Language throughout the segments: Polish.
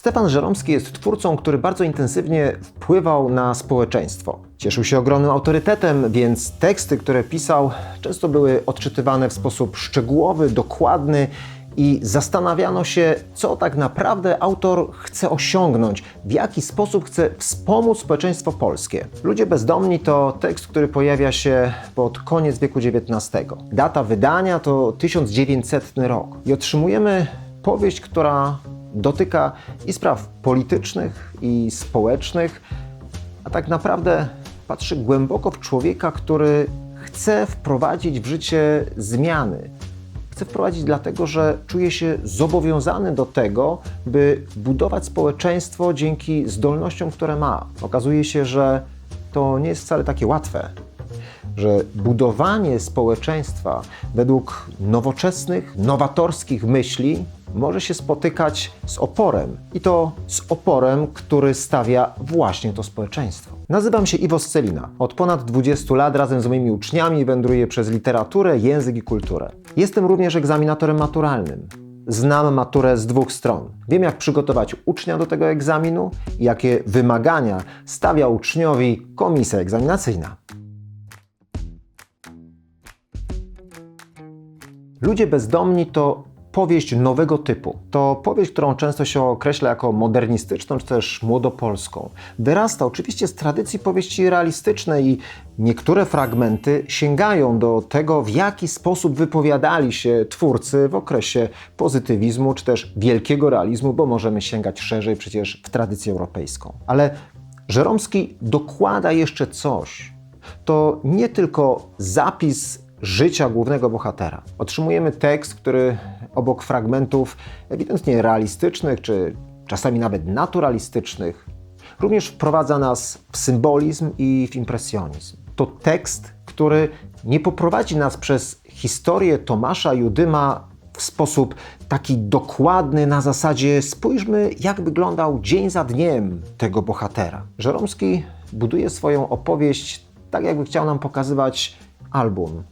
Stefan Żeromski jest twórcą, który bardzo intensywnie wpływał na społeczeństwo. Cieszył się ogromnym autorytetem, więc teksty, które pisał, często były odczytywane w sposób szczegółowy, dokładny i zastanawiano się, co tak naprawdę autor chce osiągnąć, w jaki sposób chce wspomóc społeczeństwo polskie. Ludzie bezdomni to tekst, który pojawia się pod koniec wieku XIX. Data wydania to 1900 rok i otrzymujemy powieść, która dotyka i spraw politycznych, i społecznych, a tak naprawdę patrzy głęboko w człowieka, który chce wprowadzić w życie zmiany. Chce wprowadzić dlatego, że czuje się zobowiązany do tego, by budować społeczeństwo dzięki zdolnościom, które ma. Okazuje się, że to nie jest wcale takie łatwe że budowanie społeczeństwa według nowoczesnych, nowatorskich myśli może się spotykać z oporem. I to z oporem, który stawia właśnie to społeczeństwo. Nazywam się Iwo Scelina. Od ponad 20 lat razem z moimi uczniami wędruję przez literaturę, język i kulturę. Jestem również egzaminatorem maturalnym. Znam maturę z dwóch stron. Wiem, jak przygotować ucznia do tego egzaminu i jakie wymagania stawia uczniowi komisja egzaminacyjna. Ludzie bezdomni to powieść nowego typu. To powieść, którą często się określa jako modernistyczną czy też młodopolską. Wyrasta oczywiście z tradycji powieści realistycznej i niektóre fragmenty sięgają do tego, w jaki sposób wypowiadali się twórcy w okresie pozytywizmu czy też wielkiego realizmu, bo możemy sięgać szerzej przecież w tradycję europejską. Ale Żeromski dokłada jeszcze coś. To nie tylko zapis życia głównego bohatera. Otrzymujemy tekst, który obok fragmentów ewidentnie realistycznych, czy czasami nawet naturalistycznych, również wprowadza nas w symbolizm i w impresjonizm. To tekst, który nie poprowadzi nas przez historię Tomasza Judyma w sposób taki dokładny, na zasadzie spójrzmy, jak wyglądał dzień za dniem tego bohatera. Żeromski buduje swoją opowieść tak, jakby chciał nam pokazywać album,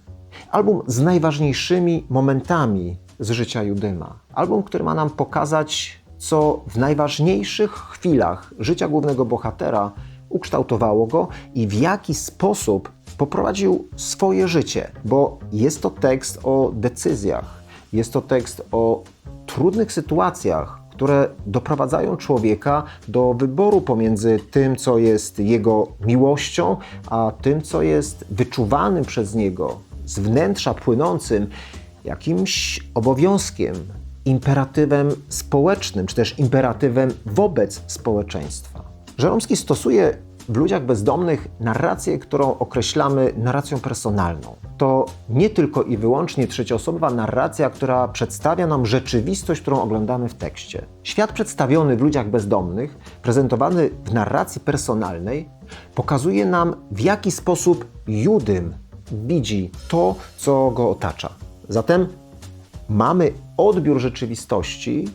Album z najważniejszymi momentami z życia Judyma. Album, który ma nam pokazać, co w najważniejszych chwilach życia głównego bohatera ukształtowało go i w jaki sposób poprowadził swoje życie, bo jest to tekst o decyzjach, jest to tekst o trudnych sytuacjach, które doprowadzają człowieka do wyboru pomiędzy tym, co jest jego miłością, a tym, co jest wyczuwanym przez niego z wnętrza płynącym jakimś obowiązkiem, imperatywem społecznym, czy też imperatywem wobec społeczeństwa. Żeromski stosuje w ludziach bezdomnych narrację, którą określamy narracją personalną. To nie tylko i wyłącznie trzecioosobowa narracja, która przedstawia nam rzeczywistość, którą oglądamy w tekście. Świat przedstawiony w ludziach bezdomnych, prezentowany w narracji personalnej, pokazuje nam, w jaki sposób Judym widzi to, co go otacza. Zatem mamy odbiór rzeczywistości,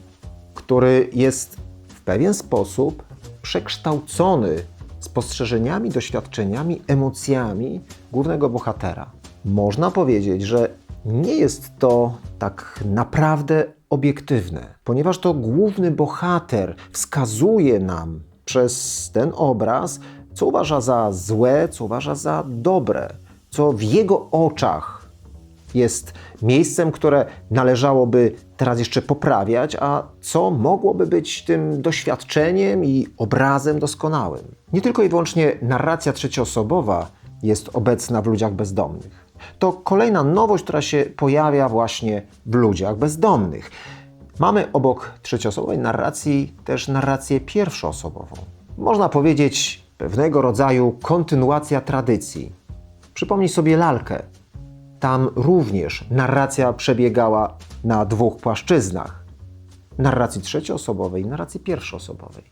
który jest w pewien sposób przekształcony spostrzeżeniami, doświadczeniami, emocjami głównego bohatera. Można powiedzieć, że nie jest to tak naprawdę obiektywne, ponieważ to główny bohater wskazuje nam przez ten obraz, co uważa za złe, co uważa za dobre co w jego oczach jest miejscem, które należałoby teraz jeszcze poprawiać, a co mogłoby być tym doświadczeniem i obrazem doskonałym. Nie tylko i wyłącznie narracja trzecioosobowa jest obecna w ludziach bezdomnych. To kolejna nowość, która się pojawia właśnie w ludziach bezdomnych. Mamy obok trzecioosobowej narracji też narrację pierwszoosobową. Można powiedzieć pewnego rodzaju kontynuacja tradycji Przypomnij sobie lalkę. Tam również narracja przebiegała na dwóch płaszczyznach: narracji trzecioosobowej i narracji pierwszoosobowej.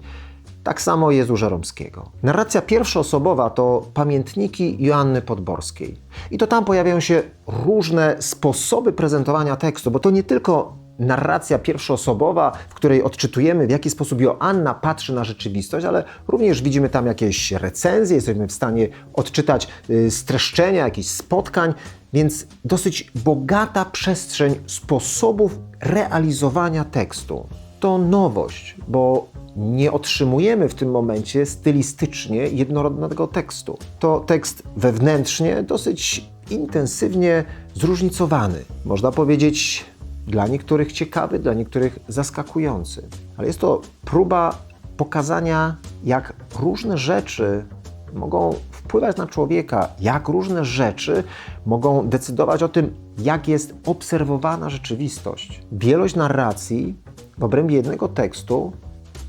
Tak samo jest u Żeromskiego. Narracja pierwszoosobowa to pamiętniki Joanny Podborskiej. I to tam pojawiają się różne sposoby prezentowania tekstu, bo to nie tylko narracja pierwszoosobowa, w której odczytujemy, w jaki sposób Joanna patrzy na rzeczywistość, ale również widzimy tam jakieś recenzje, jesteśmy w stanie odczytać y, streszczenia jakichś spotkań, więc dosyć bogata przestrzeń sposobów realizowania tekstu. To nowość, bo nie otrzymujemy w tym momencie stylistycznie jednorodnego tekstu. To tekst wewnętrznie dosyć intensywnie zróżnicowany. Można powiedzieć, dla niektórych ciekawy, dla niektórych zaskakujący. Ale jest to próba pokazania, jak różne rzeczy mogą wpływać na człowieka, jak różne rzeczy mogą decydować o tym, jak jest obserwowana rzeczywistość. Wielość narracji w obrębie jednego tekstu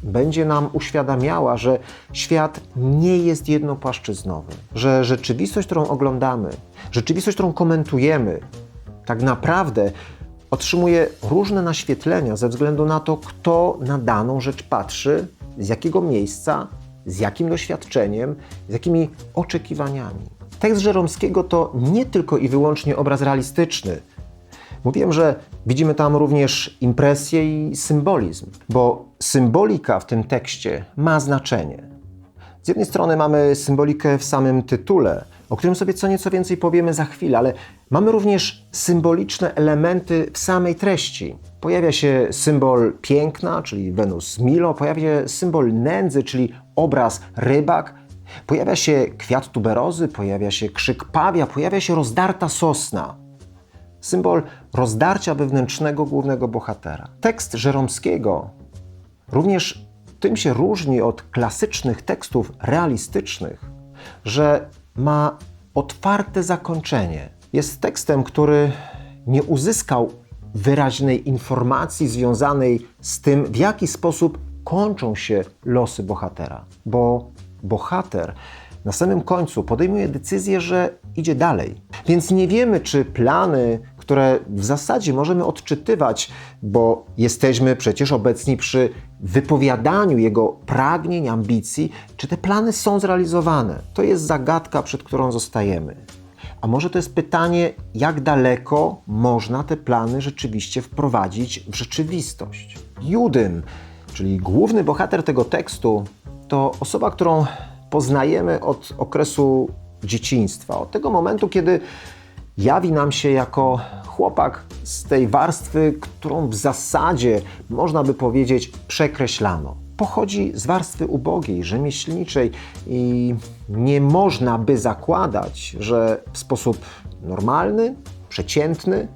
będzie nam uświadamiała, że świat nie jest jednopłaszczyznowy, że rzeczywistość, którą oglądamy, rzeczywistość, którą komentujemy, tak naprawdę otrzymuje różne naświetlenia ze względu na to, kto na daną rzecz patrzy, z jakiego miejsca, z jakim doświadczeniem, z jakimi oczekiwaniami. Tekst Żeromskiego to nie tylko i wyłącznie obraz realistyczny. Mówiłem, że widzimy tam również impresję i symbolizm, bo symbolika w tym tekście ma znaczenie. Z jednej strony mamy symbolikę w samym tytule, o którym sobie co nieco więcej powiemy za chwilę, ale mamy również symboliczne elementy w samej treści. Pojawia się symbol piękna, czyli Wenus Milo, pojawia się symbol nędzy, czyli obraz rybak, pojawia się kwiat tuberozy, pojawia się krzyk pawia, pojawia się rozdarta sosna. Symbol rozdarcia wewnętrznego głównego bohatera. Tekst Żeromskiego również tym się różni od klasycznych tekstów realistycznych, że ma otwarte zakończenie. Jest tekstem, który nie uzyskał wyraźnej informacji związanej z tym, w jaki sposób kończą się losy bohatera, bo bohater na samym końcu podejmuje decyzję, że idzie dalej. Więc nie wiemy, czy plany, które w zasadzie możemy odczytywać, bo jesteśmy przecież obecni przy wypowiadaniu jego pragnień, ambicji, czy te plany są zrealizowane. To jest zagadka, przed którą zostajemy. A może to jest pytanie, jak daleko można te plany rzeczywiście wprowadzić w rzeczywistość? Judym, czyli główny bohater tego tekstu, to osoba, którą poznajemy od okresu dzieciństwa, od tego momentu, kiedy jawi nam się jako chłopak z tej warstwy, którą w zasadzie można by powiedzieć przekreślano. Pochodzi z warstwy ubogiej, rzemieślniczej i nie można by zakładać, że w sposób normalny, przeciętny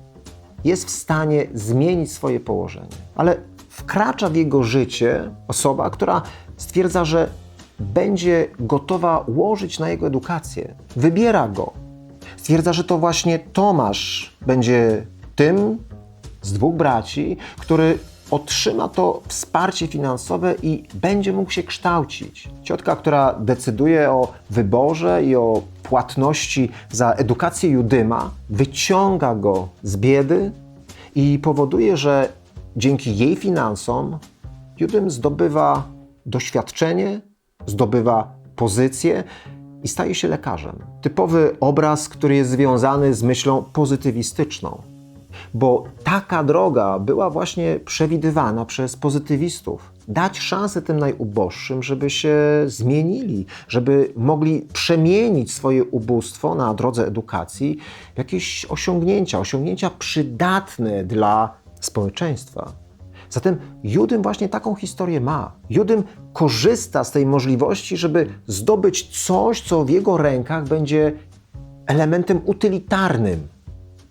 jest w stanie zmienić swoje położenie. Ale wkracza w jego życie osoba, która stwierdza, że będzie gotowa łożyć na jego edukację. Wybiera go. Stwierdza, że to właśnie Tomasz będzie tym z dwóch braci, który otrzyma to wsparcie finansowe i będzie mógł się kształcić. Ciotka, która decyduje o wyborze i o płatności za edukację Judyma, wyciąga go z biedy i powoduje, że dzięki jej finansom Judym zdobywa doświadczenie, zdobywa pozycję i staje się lekarzem. Typowy obraz, który jest związany z myślą pozytywistyczną, bo taka droga była właśnie przewidywana przez pozytywistów. Dać szansę tym najuboższym, żeby się zmienili, żeby mogli przemienić swoje ubóstwo na drodze edukacji w jakieś osiągnięcia, osiągnięcia przydatne dla społeczeństwa. Zatem Judym właśnie taką historię ma. Judym korzysta z tej możliwości, żeby zdobyć coś, co w jego rękach będzie elementem utylitarnym,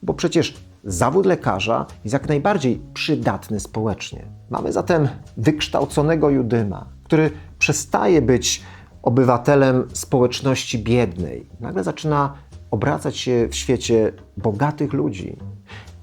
bo przecież zawód lekarza jest jak najbardziej przydatny społecznie. Mamy zatem wykształconego Judyma, który przestaje być obywatelem społeczności biednej. Nagle zaczyna obracać się w świecie bogatych ludzi.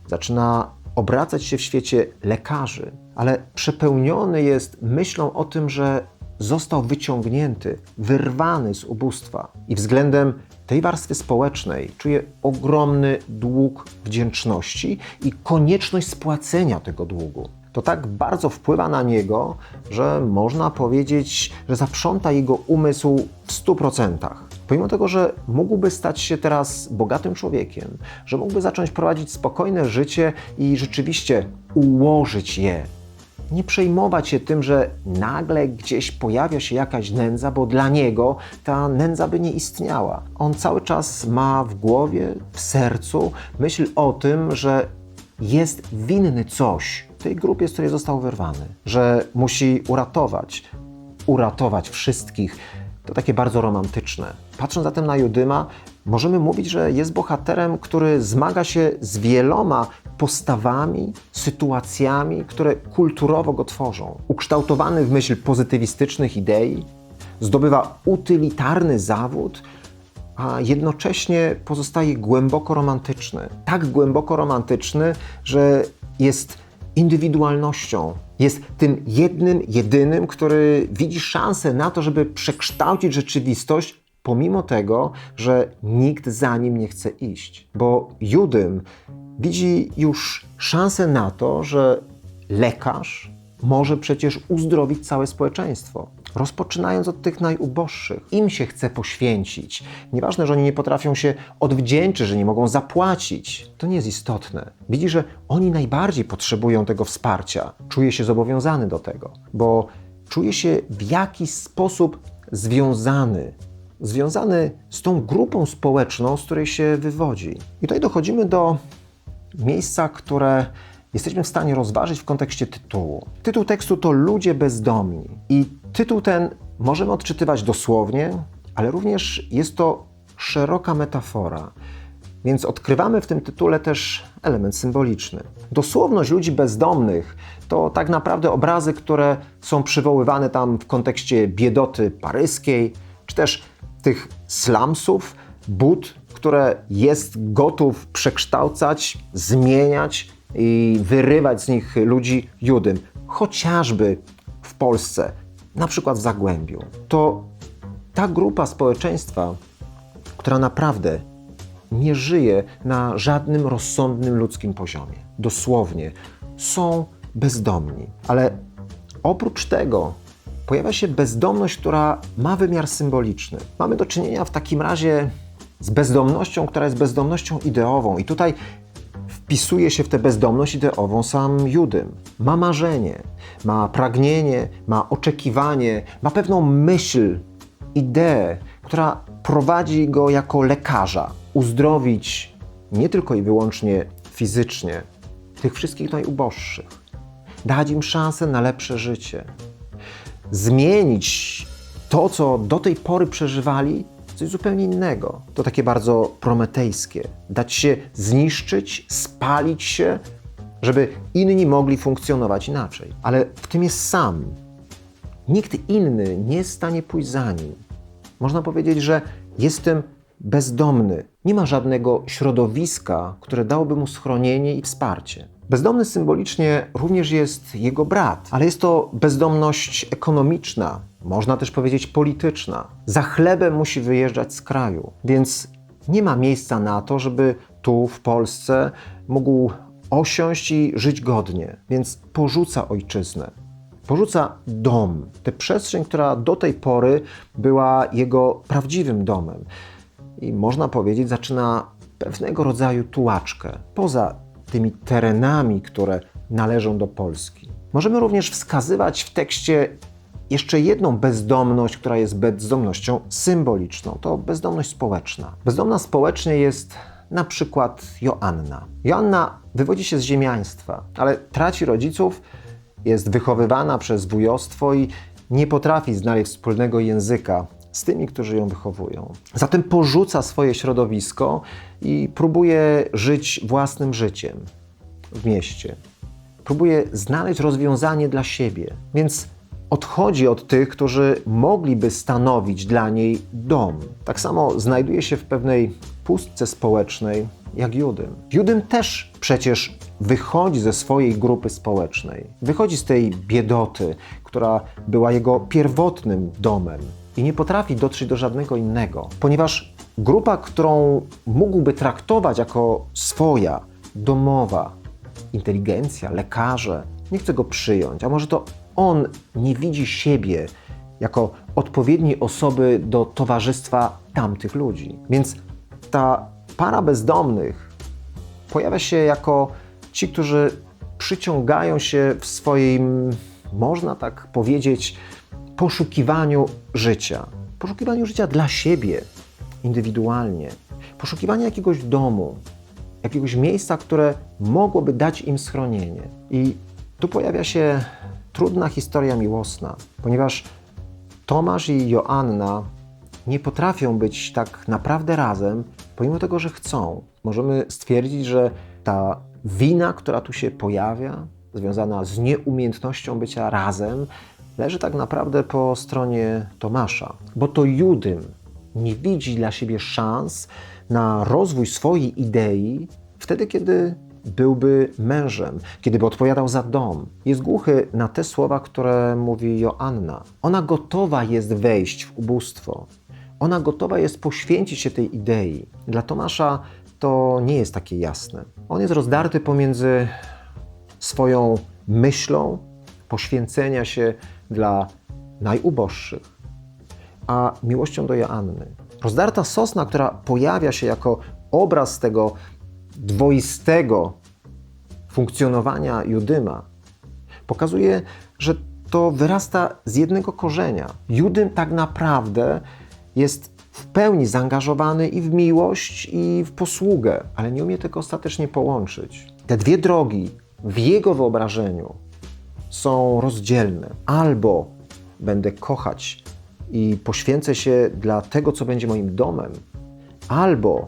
Zaczyna obracać się w świecie lekarzy, ale przepełniony jest myślą o tym, że został wyciągnięty, wyrwany z ubóstwa i względem tej warstwy społecznej czuje ogromny dług wdzięczności i konieczność spłacenia tego długu. To tak bardzo wpływa na niego, że można powiedzieć, że zaprząta jego umysł w 100%. Pomimo tego, że mógłby stać się teraz bogatym człowiekiem, że mógłby zacząć prowadzić spokojne życie i rzeczywiście ułożyć je nie przejmować się tym, że nagle gdzieś pojawia się jakaś nędza, bo dla niego ta nędza by nie istniała. On cały czas ma w głowie, w sercu myśl o tym, że jest winny coś tej grupie, z której został wyrwany, że musi uratować uratować wszystkich. To takie bardzo romantyczne. Patrząc zatem na Judyma, możemy mówić, że jest bohaterem, który zmaga się z wieloma postawami, sytuacjami, które kulturowo go tworzą. Ukształtowany w myśl pozytywistycznych idei, zdobywa utylitarny zawód, a jednocześnie pozostaje głęboko romantyczny. Tak głęboko romantyczny, że jest indywidualnością. Jest tym jednym, jedynym, który widzi szansę na to, żeby przekształcić rzeczywistość, pomimo tego, że nikt za nim nie chce iść. Bo Judym widzi już szansę na to, że lekarz może przecież uzdrowić całe społeczeństwo. Rozpoczynając od tych najuboższych, im się chce poświęcić. Nieważne, że oni nie potrafią się odwdzięczyć, że nie mogą zapłacić. To nie jest istotne. Widzi, że oni najbardziej potrzebują tego wsparcia. Czuje się zobowiązany do tego, bo czuje się w jakiś sposób związany. Związany z tą grupą społeczną, z której się wywodzi. I tutaj dochodzimy do miejsca, które jesteśmy w stanie rozważyć w kontekście tytułu. Tytuł tekstu to Ludzie bezdomni. I tytuł ten możemy odczytywać dosłownie, ale również jest to szeroka metafora. Więc odkrywamy w tym tytule też element symboliczny. Dosłowność ludzi bezdomnych to tak naprawdę obrazy, które są przywoływane tam w kontekście biedoty paryskiej, czy też tych slumsów, bud, które jest gotów przekształcać, zmieniać i wyrywać z nich ludzi judym, chociażby w Polsce, na przykład w Zagłębiu. To ta grupa społeczeństwa, która naprawdę nie żyje na żadnym rozsądnym ludzkim poziomie. Dosłownie są bezdomni. Ale oprócz tego pojawia się bezdomność, która ma wymiar symboliczny. Mamy do czynienia w takim razie z bezdomnością, która jest bezdomnością ideową. I tutaj wpisuje się w tę bezdomność ideową sam Judym. Ma marzenie, ma pragnienie, ma oczekiwanie, ma pewną myśl, ideę, która prowadzi go jako lekarza uzdrowić nie tylko i wyłącznie fizycznie tych wszystkich najuboższych, dać im szansę na lepsze życie, zmienić to, co do tej pory przeżywali, coś zupełnie innego. To takie bardzo prometejskie. Dać się zniszczyć, spalić się, żeby inni mogli funkcjonować inaczej. Ale w tym jest sam. Nikt inny nie jest w stanie pójść za nim. Można powiedzieć, że jestem bezdomny. Nie ma żadnego środowiska, które dałoby mu schronienie i wsparcie. Bezdomny symbolicznie również jest jego brat, ale jest to bezdomność ekonomiczna, można też powiedzieć polityczna. Za chlebem musi wyjeżdżać z kraju, więc nie ma miejsca na to, żeby tu w Polsce mógł osiąść i żyć godnie, więc porzuca ojczyznę. Porzuca dom, tę przestrzeń, która do tej pory była jego prawdziwym domem. I można powiedzieć, zaczyna pewnego rodzaju tułaczkę. Poza tymi terenami, które należą do Polski. Możemy również wskazywać w tekście jeszcze jedną bezdomność, która jest bezdomnością symboliczną. To bezdomność społeczna. Bezdomna społecznie jest na przykład Joanna. Joanna wywodzi się z ziemiaństwa, ale traci rodziców, jest wychowywana przez wujostwo i nie potrafi znaleźć wspólnego języka z tymi, którzy ją wychowują. Zatem porzuca swoje środowisko i próbuje żyć własnym życiem w mieście. Próbuje znaleźć rozwiązanie dla siebie, więc odchodzi od tych, którzy mogliby stanowić dla niej dom. Tak samo znajduje się w pewnej pustce społecznej jak Judym. Judym też przecież wychodzi ze swojej grupy społecznej. Wychodzi z tej biedoty, która była jego pierwotnym domem i nie potrafi dotrzeć do żadnego innego, ponieważ grupa, którą mógłby traktować jako swoja, domowa, inteligencja, lekarze, nie chce go przyjąć, a może to on nie widzi siebie jako odpowiedniej osoby do towarzystwa tamtych ludzi. Więc ta para bezdomnych pojawia się jako ci, którzy przyciągają się w swoim, można tak powiedzieć, poszukiwaniu życia. Poszukiwaniu życia dla siebie, indywidualnie. Poszukiwanie jakiegoś domu, jakiegoś miejsca, które mogłoby dać im schronienie. I tu pojawia się trudna historia miłosna, ponieważ Tomasz i Joanna nie potrafią być tak naprawdę razem, pomimo tego, że chcą. Możemy stwierdzić, że ta wina, która tu się pojawia, związana z nieumiejętnością bycia razem, leży tak naprawdę po stronie Tomasza, bo to Judym nie widzi dla siebie szans na rozwój swojej idei wtedy, kiedy byłby mężem, kiedy by odpowiadał za dom. Jest głuchy na te słowa, które mówi Joanna. Ona gotowa jest wejść w ubóstwo. Ona gotowa jest poświęcić się tej idei. Dla Tomasza to nie jest takie jasne. On jest rozdarty pomiędzy swoją myślą poświęcenia się dla najuboższych, a miłością do Joanny. Rozdarta sosna, która pojawia się jako obraz tego dwoistego funkcjonowania Judyma, pokazuje, że to wyrasta z jednego korzenia. Judym tak naprawdę jest w pełni zaangażowany i w miłość, i w posługę, ale nie umie tego ostatecznie połączyć. Te dwie drogi w jego wyobrażeniu są rozdzielne. Albo będę kochać i poświęcę się dla tego, co będzie moim domem, albo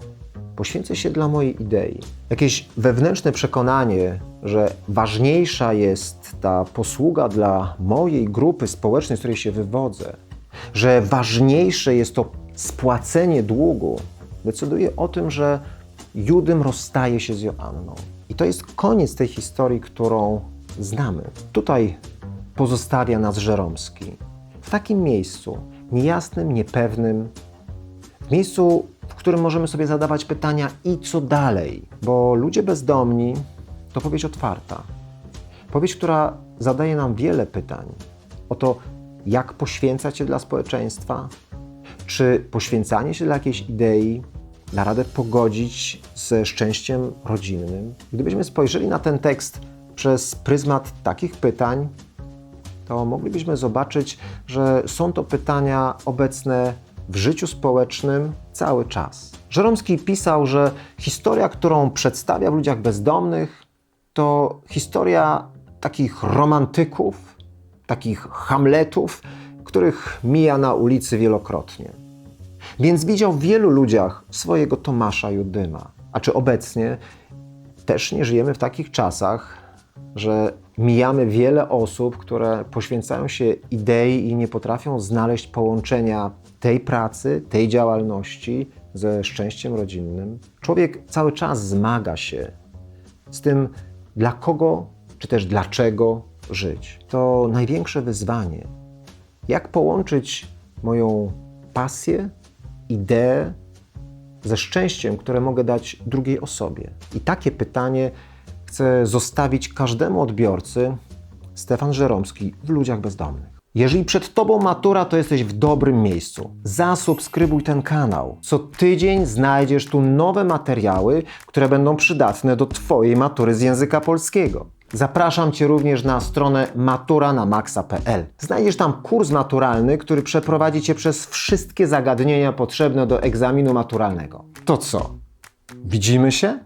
poświęcę się dla mojej idei. Jakieś wewnętrzne przekonanie, że ważniejsza jest ta posługa dla mojej grupy społecznej, z której się wywodzę, że ważniejsze jest to spłacenie długu, decyduje o tym, że Judym rozstaje się z Joanną. I to jest koniec tej historii, którą znamy. Tutaj pozostawia nas Żeromski. W takim miejscu, niejasnym, niepewnym, w miejscu, w którym możemy sobie zadawać pytania i co dalej, bo ludzie bezdomni to powieść otwarta. Powieść, która zadaje nam wiele pytań o to, jak poświęcać się dla społeczeństwa, czy poświęcanie się dla jakiejś idei da radę pogodzić ze szczęściem rodzinnym. Gdybyśmy spojrzeli na ten tekst przez pryzmat takich pytań, to moglibyśmy zobaczyć, że są to pytania obecne w życiu społecznym cały czas. Żeromski pisał, że historia, którą przedstawia w ludziach bezdomnych, to historia takich romantyków, takich hamletów, których mija na ulicy wielokrotnie. Więc widział w wielu ludziach swojego Tomasza Judyma. A czy obecnie też nie żyjemy w takich czasach, że mijamy wiele osób, które poświęcają się idei i nie potrafią znaleźć połączenia tej pracy, tej działalności ze szczęściem rodzinnym? Człowiek cały czas zmaga się z tym, dla kogo czy też dlaczego żyć. To największe wyzwanie. Jak połączyć moją pasję, ideę ze szczęściem, które mogę dać drugiej osobie? I takie pytanie chcę zostawić każdemu odbiorcy Stefan Żeromski w Ludziach Bezdomnych. Jeżeli przed Tobą matura, to jesteś w dobrym miejscu. Zasubskrybuj ten kanał. Co tydzień znajdziesz tu nowe materiały, które będą przydatne do Twojej matury z języka polskiego. Zapraszam Cię również na stronę maturanamaxa.pl. Znajdziesz tam kurs maturalny, który przeprowadzi Cię przez wszystkie zagadnienia potrzebne do egzaminu maturalnego. To co? Widzimy się?